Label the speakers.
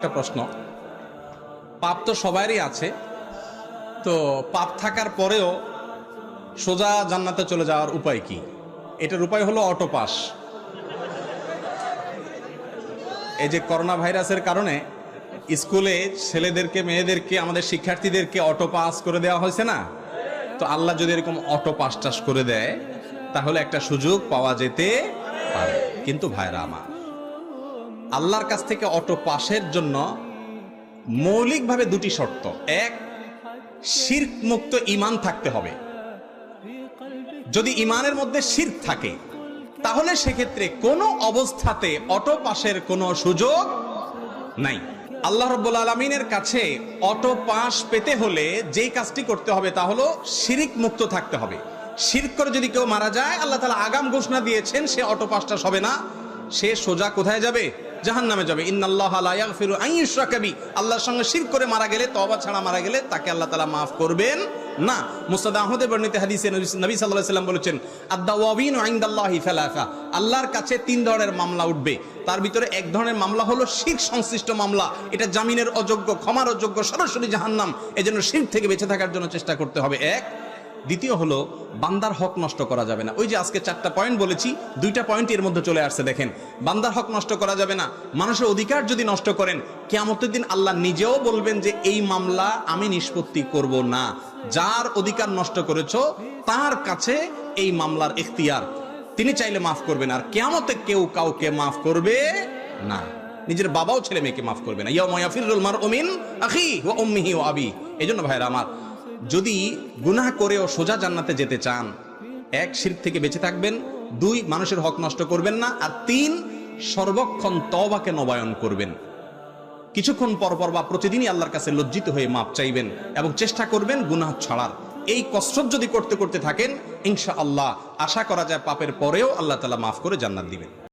Speaker 1: একটা প্রশ্ন। পাপ তো সবারই আছে। তো পাপ থাকার পরেও সোজা জান্নাতে চলে যাওয়ার উপায় কি? এটার উপায় হলো অটো পাস এই যে করোনা ভাইরাসের কারণে স্কুলে ছেলেদেরকে, মেয়েদেরকে, আমাদের শিক্ষার্থীদেরকে অটো পাস করে দেওয়া হয়েছে না? তো আল্লাহ যদি এরকম অটো পাস টাস করে দেয়, তাহলে একটা সুযোগ পাওয়া যেতে পারে। কিন্তু ভাইরা আমার আল্লাহর কাছ থেকে অটো পাশের জন্য মৌলিকভাবে দুটি শর্ত। এক শির্ক মুক্ত ইমান থাকতে হবে। যদি ইমানের মধ্যে শির্ক থাকে, তাহলে সেক্ষেত্রে কোনো অবস্থাতে অটো পাশের কোনো সুযোগ নাই। আল্লাহ রব্বুল আলমিনের কাছে অটো পাস পেতে হলে যেই কাজটি করতে হবে তা হলো শিরিক মুক্ত থাকতে হবে। শিরক করে যদি কেউ মারা যায়, আল্লাহ তালা আগাম ঘোষণা দিয়েছেন, সে অটো পাসটা হবে না, সে সোজা কোথায় যাবে? জাহান নামে যাবে। ইন্নাল্লাহ লা ইয়াগফিরু আন ইউশরাকা বি। আল্লাহর সঙ্গে শিরক করে মারা গেলে, তওবা ছাড়া মারা গেলে তাকে আল্লাহ তালা মাফ করবেন না। মুস্তাদ আহমদে বর্ণিত হাদিসে নবী আলাইহি সাল্লাম বলেছেন, আদ-দাওয়াবিন ইনদাল্লাহি সালাসা। আল্লাহর কাছে তিন ধরনের মামলা উঠবে। তার ভিতরে এক ধরনের মামলা হলো শিরক সংশ্লিষ্ট মামলা। এটা জামিনের অযোগ্য, ক্ষমার অযোগ্য, সরাসরি জাহান্নাম। এজন্য শিরক থেকে বেঁচে থাকার জন্য চেষ্টা করতে হবে। এক দ্বিতীয় হলো, বান্দার হক নষ্ট করা যাবে না। ওই যে আজকে চারটা পয়েন্ট বলেছি, দুইটা পয়েন্ট এর মধ্যে চলে আসছে, দেখেন। বান্দার হক নষ্ট করা যাবে না। মানুষের অধিকার যদি নষ্ট করেন, কেয়ামতের দিন আল্লাহ নিজেও বলবেন যে, এই মামলা আমি নিষ্পত্তি করব না। যার অধিকার নষ্ট করেছ, তার কাছে এই মামলার এখতিয়ার। তিনি চাইলে মাফ করবেন, আর কেয়ামতে কেউ কাউকে মাফ করবে না। নিজের বাবাও ছেলে মেয়েকে মাফ করবে না। ইয়াউমা ইয়াফিরুল মারউ মিন আখি ও উম্মিহি ওয়া আবি। এজন্য ভাইরা আমার যদি গুনাহ করেও সোজা জান্নাতে যেতে চান, এক শির থেকে বেঁচে থাকবেন, দুই মানুষের হক নষ্ট করবেন না, আর তিন সর্বক্ষণ তবাকে নবায়ন করবেন। কিছুক্ষণ পর পর বা প্রতিদিনই আল্লাহর কাছে লজ্জিত হয়ে মাপ চাইবেন এবং চেষ্টা করবেন গুনাহ ছাড়ার। এই কসরত যদি করতে করতে থাকেন ইনশা আল্লাহ আশা করা যায় পাপের পরেও আল্লাহ তালা মাফ করে জান্নাত দিবেন।